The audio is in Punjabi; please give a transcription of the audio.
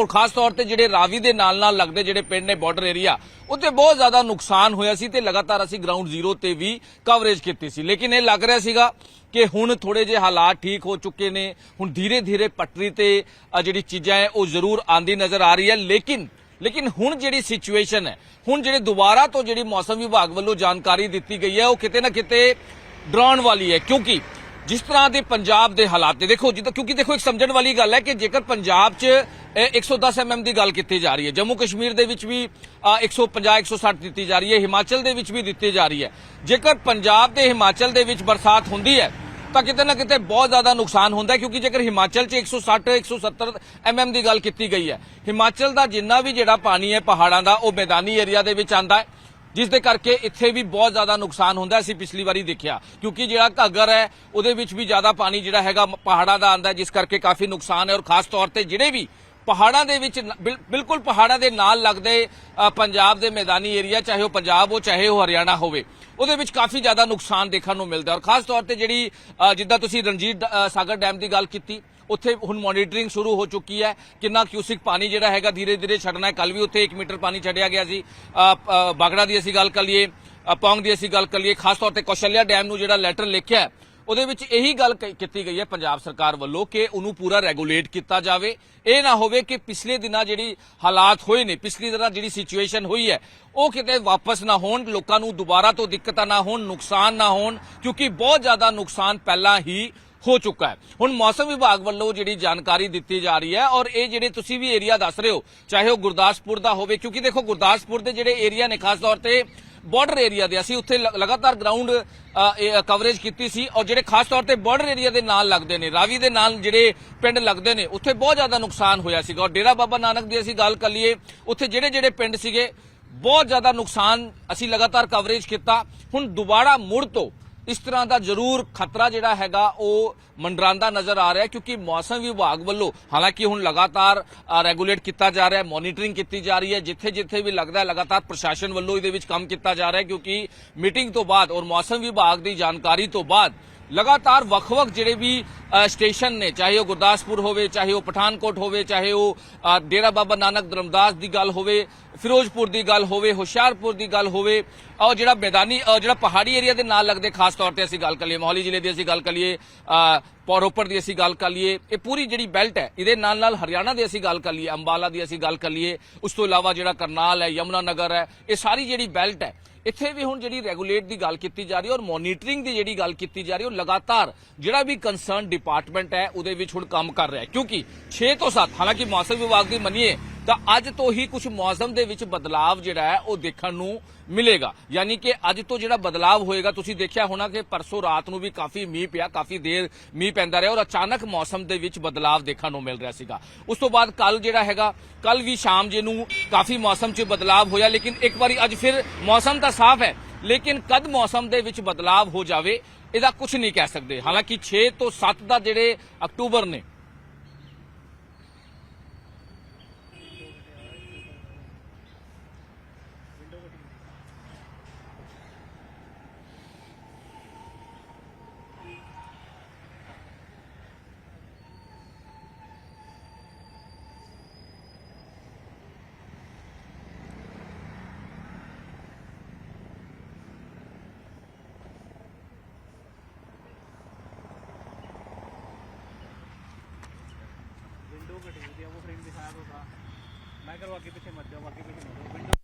ਔਰ ਖਾਸ ਤੌਰ ਤੇ ਜਿਹੜੇ ਰਾਵੀ ਦੇ ਨਾਲ ਨਾਲ ਲੱਗਦੇ ਜਿਹੜੇ ਪਿੰਡ ਨੇ ਬਾਰਡਰ ਏਰੀਆ ਉੱਥੇ ਬਹੁਤ ਜ਼ਿਆਦਾ ਨੁਕਸਾਨ ਹੋਇਆ ਸੀ ਤੇ ਲਗਾਤਾਰ ਅਸੀਂ ਗਰਾਊਂਡ ਜ਼ੀਰੋ ਤੇ ਵੀ ਕਵਰੇਜ ਕੀਤੀ ਸੀ। ਲੇਕਿਨ ਇਹ ਲੱਗ ਰਿਹਾ ਸੀਗਾ ਕਿ ਹੁਣ ਥੋੜੇ ਜਿਹੇ ਹਾਲਾਤ ਠੀਕ ਹੋ ਚੁੱਕੇ ਨੇ, ਹੁਣ ਧੀਰੇ ਧੀਰੇ ਪਟਰੀ ਤੇ ਜਿਹੜੀ ਚੀਜ਼ਾਂ ਹੈ, ਉਹ ਜ਼ਰੂਰ ਆਂਦੀ ਨਜ਼ਰ ਆ ਰਹੀ ਹੈ। ਲੇਕਿਨ ਲੇਕਿਨ ਹੁਣ ਜਿਹੜੀ ਸਿਚੁਏਸ਼ਨ ਹੈ, ਹੁਣ ਜਿਹੜੇ ਦੁਬਾਰਾ ਤੋਂ ਜਿਹੜੀ ਮੌਸਮ ਵਿਭਾਗ ਵੱਲੋਂ ਜਾਣਕਾਰੀ ਦਿੱਤੀ ਗਈ ਹੈ, ਉਹ ਕਿਤੇ ਨਾ ਕਿਤੇ ਡਰਾਉਣ ਵਾਲੀ ਹੈ। ਕਿਉਂਕਿ ਜਿਸ ਤਰ੍ਹਾਂ ਦੇ ਪੰਜਾਬ ਦੇ ਹਾਲਾਤ ਨੇ ਦੇਖੋ ਜਿੱਦਾਂ ਕਿਉਂਕਿ ਦੇਖੋ ਇੱਕ ਸਮਝਣ ਵਾਲੀ ਗੱਲ ਹੈ ਕਿ ਜੇਕਰ ਪੰਜਾਬ 'ਚ ਇਹ 110 ਐਮਐਮ ਦੀ ਗੱਲ ਕੀਤੀ ਜਾ ਰਹੀ ਹੈ ਜੰਮੂ ਕਸ਼ਮੀਰ ਦੇ ਵਿੱਚ ਵੀ ਅ, 150 160 ਦਿੱਤੀ ਜਾ ਰਹੀ ਹੈ ਹਿਮਾਚਲ ਦੇ ਵਿੱਚ ਵੀ ਦਿੱਤੀ ਜਾ ਰਹੀ ਹੈ। ਜੇਕਰ ਪੰਜਾਬ ਤੇ ਹਿਮਾਚਲ ਦੇ ਵਿੱਚ ਬਰਸਾਤ ਹੁੰਦੀ ਹੈ ਤਾਂ ਕਿਤੇ ਨਾ ਕਿਤੇ ਬਹੁਤ ਜ਼ਿਆਦਾ ਨੁਕਸਾਨ ਹੁੰਦਾ ਹੈ ਕਿਉਂਕਿ ਜੇਕਰ ਹਿਮਾਚਲ 'ਚ 160 170 ਐਮਐਮ ਦੀ ਗੱਲ ਕੀਤੀ ਗਈ ਹੈ ਹਿਮਾਚਲ ਦਾ ਜਿੰਨਾ ਵੀ ਜਿਹੜਾ ਪਾਣੀ ਹੈ ਪਹਾੜਾਂ ਦਾ ਉਹ ਮੈਦਾਨੀ ਏਰੀਆ ਦੇ ਵਿੱਚ ਆਂਦਾ ਹੈ। ਜਿਸ ਦੇ ਕਰਕੇ ਇੱਥੇ ਵੀ ਬਹੁਤ ਜ਼ਿਆਦਾ ਨੁਕਸਾਨ ਹੁੰਦਾ ਅਸੀਂ ਪਿਛਲੀ ਵਾਰੀ ਦੇਖਿਆ। ਕਿਉਂਕਿ ਜਿਹੜਾ ਘੱਗਰ ਹੈ, ਉਹਦੇ ਵਿੱਚ ਵੀ ਜ਼ਿਆਦਾ ਪਾਣੀ ਜਿਹੜਾ ਹੈਗਾ ਪਹਾੜਾਂ ਦਾ ਆਂਦਾ ਜਿਸ ਕਰਕੇ ਕਾਫੀ ਨੁਕਸਾਨ ਹੈ ਔਰ ਖਾਸ ਤੌਰ ਤੇ ਜਿਹੜੇ ਵੀ ਪਹਾੜਾਂ ਦੇ ਵਿੱਚ ਬਿਲ- ਬਿਲਕੁਲ ਪਹਾੜਾਂ ਦੇ ਨਾਲ ਲੱਗਦੇ ਪੰਜਾਬ ਦੇ ਮੈਦਾਨੀ ਏਰੀਆ, ਚਾਹੇ ਉਹ ਪੰਜਾਬ ਹੋ, ਚਾਹੇ ਉਹ ਹਰਿਆਣਾ ਹੋਵੇ, ਉਹਦੇ ਵਿੱਚ ਕਾਫੀ ਜ਼ਿਆਦਾ ਨੁਕਸਾਨ ਦੇਖਣ ਨੂੰ ਮਿਲਦਾ ਔਰ ਖਾਸ ਤੌਰ ਤੇ ਜਿਹੜੀ ਜਿੱਦਾਂ ਤੁਸੀਂ ਰਣਜੀਤ ਸਾਗਰ ਡੈਮ ਦੀ ਗੱਲ ਕੀਤੀ ਉੱਥੇ ਹੁਣ ਮੋਨੀਟਰਿੰਗ ਸ਼ੁਰੂ ਹੋ ਚੁੱਕੀ ਹੈ। ਕਿੰਨਾ ਕਿਊਸਿਕ ਪਾਣੀ ਜਿਹੜਾ ਹੈਗਾ ਧੀਰੇ ਧੀਰੇ ਛੱਡਣਾ ਹੈ। ਕੱਲ ਵੀ ਉੱਥੇ 1 ਮੀਟਰ ਪਾਣੀ ਛੱਡਿਆ ਗਿਆ ਸੀ। ਬਾਗੜਾ ਦੀ ਅਸੀਂ ਗੱਲ ਕਰ ਲਈਏ ਪੌਂਗ ਦੀ ਅਸੀਂ ਗੱਲ ਕਰ ਲਈਏ। ਖਾਸ ਤੌਰ ਤੇ ਕੌਸ਼ਲਿਆ ਡੈਮ ਨੂੰ ਜਿਹੜਾ ਲੈਟਰ ਲਿਖਿਆ ਉਹਦੇ ਵਿੱਚ ਇਹੀ ਗੱਲ ਕੀਤੀ ਗਈ ਹੈ ਪੰਜਾਬ ਸਰਕਾਰ ਵੱਲੋਂ ਕਿ ਉਹਨੂੰ ਪੂਰਾ ਰੈਗੂਲੇਟ ਕੀਤਾ ਜਾਵੇ। ਇਹ ਨਾ ਹੋਵੇ ਕਿ ਪਿਛਲੇ ਦਿਨਾਂ ਜਿਹੜੀ ਹਾਲਾਤ ਹੋਏ ਨੇ, ਪਿਛਲੀ ਦਿਨਾਂ ਜਿਹੜੀ ਸਿਚੁਏਸ਼ਨ ਹੋਈ ਹੈ, ਉਹ ਕਿਤੇ ਵਾਪਸ ਨਾ ਹੋਣ, ਲੋਕਾਂ ਨੂੰ ਦੁਬਾਰਾ ਤੋਂ ਦਿੱਕਤਾਂ ਨਾ ਹੋਣ, ਨੁਕਸਾਨ ਨਾ ਹੋਣ, ਕਿਉਂਕਿ ਬਹੁਤ ਜ਼ਿਆਦਾ ਨੁਕਸਾਨ ਪਹਿਲਾਂ ਹੀ ਹੋ ਚੁੱਕਾ ਹੈ। ਹੁਣ ਮੌਸਮ ਵਿਭਾਗ ਵੱਲੋਂ ਜਿਹੜੀ ਜਾਣਕਾਰੀ ਦਿੱਤੀ ਜਾ ਰਹੀ ਹੈ ਔਰ ਇਹ ਜਿਹੜੇ ਤੁਸੀਂ ਵੀ ਏਰੀਆ ਦੱਸ ਰਹੇ ਹੋ, ਚਾਹੇ ਉਹ ਗੁਰਦਾਸਪੁਰ ਦਾ ਹੋਵੇ, ਕਿਉਂਕਿ ਦੇਖੋ ਗੁਰਦਾਸਪੁਰ ਦੇ ਜਿਹੜੇ ਏਰੀਆ ਨੇ, ਖਾਸ ਤੌਰ ਤੇ ਬਾਰਡਰ ਏਰੀਆ ਦੇ, ਅਸੀਂ ਉੱਥੇ ਲਗਾਤਾਰ ਗਰਾਊਂਡ ਕਵਰੇਜ ਕੀਤੀ ਸੀ ਔਰ ਜਿਹੜੇ ਖਾਸ ਤੌਰ ਤੇ ਬਾਰਡਰ ਏਰੀਆ ਦੇ ਨਾਲ ਲੱਗਦੇ ਨੇ, ਰਾਵੀ ਦੇ ਨਾਲ ਜਿਹੜੇ ਪਿੰਡ ਲੱਗਦੇ ਨੇ, ਉੱਥੇ ਬਹੁਤ ਜ਼ਿਆਦਾ ਨੁਕਸਾਨ ਹੋਇਆ ਸੀਗਾ। ਔਰ ਡੇਰਾ ਬਾਬਾ ਨਾਨਕ ਦੀ ਅਸੀਂ ਗੱਲ ਕਰ ਲਈਏ, ਉੱਥੇ ਜਿਹੜੇ ਜਿਹੜੇ ਪਿੰਡ ਸੀਗੇ, ਬਹੁਤ ਜ਼ਿਆਦਾ ਨੁਕਸਾਨ ਅਸੀਂ ਲਗਾਤਾਰ ਕਵਰੇਜ ਕੀਤਾ। ਹੁਣ ਦੁਬਾਰਾ ਮੁੜ ਤੋਂ ਇਸ ਤਰ੍ਹਾਂ ਦਾ ਜ਼ਰੂਰ ਖਤਰਾ ਜਿਹੜਾ ਹੈਗਾ ਉਹ ਮੰਡਰਾਂਦਾ ਨਜ਼ਰ ਆ ਰਿਹਾ ਕਿਉਂਕਿ ਮੌਸਮ ਵਿਭਾਗ ਵੱਲੋਂ, ਹਾਲਾਂਕਿ ਹੁਣ ਲਗਾਤਾਰ ਰੈਗੂਲੇਟ ਕੀਤਾ ਜਾ ਰਿਹਾ ਹੈ ਮੋਨੀਟਰਿੰਗ ਕੀਤੀ ਜਾ ਰਹੀ ਹੈ ਜਿੱਥੇ ਜਿੱਥੇ ਵੀ ਲੱਗਦਾ ਹੈ, ਲਗਾਤਾਰ ਪ੍ਰਸ਼ਾਸਨ ਵੱਲੋਂ ਇਹਦੇ ਵਿੱਚ ਕੰਮ ਕੀਤਾ ਜਾ ਰਿਹਾ ਹੈ, ਕਿਉਂਕਿ ਮੀਟਿੰਗ ਤੋਂ ਬਾਅਦ ਔਰ ਮੌਸਮ ਵਿਭਾਗ ਦੀ ਜਾਣਕਾਰੀ ਤੋਂ ਬਾਅਦ ਲਗਾਤਾਰ ਵੱਖ-ਵੱਖ ਜਿਹੜੇ ਵੀ ਸਟੇਸ਼ਨ ਨੇ ਚਾਹੇ ਉਹ ਗੁਰਦਾਸਪੁਰ ਹੋਵੇ ਚਾਹੇ ਉਹ ਪਠਾਨਕੋਟ ਹੋਵੇ ਚਾਹੇ ਉਹ ਡੇਰਾ ਬਾਬਾ ਨਾਨਕ ਧਰਮਦਾਸ ਦੀ ਗੱਲ ਹੋਵੇ ਫਿਰੋਜ਼ਪੁਰ ਦੀ ਗੱਲ ਹੋਵੇ ਹੁਸ਼ਿਆਰਪੁਰ ਦੀ ਗੱਲ ਹੋਵੇ ਔਰ ਜਿਹੜਾ ਮੈਦਾਨੀ ਜਿਹੜਾ ਪਹਾੜੀ ਏਰੀਆ ਦੇ ਨਾਲ ਲੱਗਦੇ ਖਾਸ ਤੌਰ ਤੇ ਅਸੀਂ ਗੱਲ ਕਰ ਲਈਏ ਮੋਹਾਲੀ ਜ਼ਿਲ੍ਹੇ ਦੀ ਅਸੀਂ ਗੱਲ ਕਰ ਲਈਏ ਅ, ਪੌਰੋਪਰ ਦੀ ਅਸੀਂ ਗੱਲ ਕਰ ਲਈਏ ਇਹ ਪੂਰੀ ਜਿਹੜੀ ਬੈਲਟ ਹੈ ਇਹਦੇ ਨਾਲ ਨਾਲ ਹਰਿਆਣਾ ਦੀ ਅਸੀਂ ਗੱਲ ਕਰ ਲਈਏ ਅੰਬਾਲਾ ਦੀ ਅਸੀਂ ਗੱਲ ਕਰ ਲਈਏ ਉਸ ਤੋਂ ਇਲਾਵਾ ਜਿਹੜਾ ਕਰਨਾਲ ਹੈ ਯਮੁਨਾ ਨਗਰ ਹੈ ਇਹ ਸਾਰੀ ਜਿਹੜੀ ਬੈਲਟ ਹੈ ਇੱਥੇ ਵੀ ਹੁਣ ਜਿਹੜੀ ਰੈਗੂਲੇਟ ਦੀ ਗੱਲ ਕੀਤੀ ਜਾ ਰਹੀ ਹੈ ਔਰ ਮੋਨੀਟਰਿੰਗ ਦੀ ਜਿਹੜੀ ਗੱਲ ਕੀਤੀ ਜਾ ਰਹੀ ਹੈ, ਉਹ ਲਗਾਤਾਰ ਜਿਹੜਾ ਵੀ ਕੰਸਰਨ ਡਿਪਾਰਟਮੈਂਟ ਹੈ, ਉਹਦੇ ਵਿੱਚ ਹੁਣ ਕੰਮ ਕਰ ਰਿਹਾ ਹੈ। ਕਿਉਂਕਿ 6 ਤੋਂ 7 ਹਾਲਾਂਕਿ ਮੌਸਮ ਵਿਭਾਗ ਦੀ ਮੰਨੀਏ ਤਾਂ ਅੱਜ ਤੋਂ ਹੀ ਕੁਝ ਮੌਸਮ ਦੇ ਵਿੱਚ ਬਦਲਾਵ ਜਿਹੜਾ ਹੈ, ਉਹ ਦੇਖਣ ਨੂੰ ਮਿਲੇਗਾ। ਯਾਨੀ ਕਿ ਅੱਜ ਤੋਂ ਜਿਹੜਾ ਬਦਲਾਵ ਹੋਏਗਾ, ਤੁਸੀਂ ਦੇਖਿਆ ਹੋਣਾ ਕਿ ਪਰਸੋਂ ਰਾਤ ਨੂੰ ਵੀ ਕਾਫੀ ਮੀਂਹ ਪਿਆ, ਕਾਫੀ ਦੇਰ ਮੀਂਹ ਪੈਂਦਾ ਰਿਹਾ ਔਰ ਅਚਾਨਕ ਮੌਸਮ ਦੇ ਵਿੱਚ ਬਦਲਾਵ ਦੇਖਣ ਨੂੰ ਮਿਲ ਰਿਹਾ ਸੀਗਾ। ਉਸ ਤੋਂ ਬਾਅਦ ਕੱਲ ਜਿਹੜਾ ਹੈਗਾ ਕੱਲ ਵੀ ਸ਼ਾਮ ਜੇ ਨੂੰ ਕਾਫੀ ਮੌਸਮ 'ਚ ਬਦਲਾਵ ਹੋਇਆ, ਲੇਕਿਨ ਇੱਕ ਵਾਰੀ ਅੱਜ ਫਿਰ ਮੌਸਮ ਤਾਂ ਸਾਫ਼ ਹੈ, ਲੇਕਿਨ ਕਦ ਮੌਸਮ ਦੇ ਵਿੱਚ ਬਦਲਾਵ ਹੋ ਜਾਵੇ, ਇਹਦਾ ਕੁਝ ਨਹੀਂ ਕਹਿ ਸਕਦੇ। ਹਾਲਾਂਕਿ 6 ਤੋਂ 7 ਦਾ ਜਿਹੜੇ ਅਕਤੂਬਰ ਨੇ विंडो कटी हुई थी वो फ्रेम दिखाया तो था मैं करवा के पीछे मत जाओ बाकी पीछे मत जाओ विंडो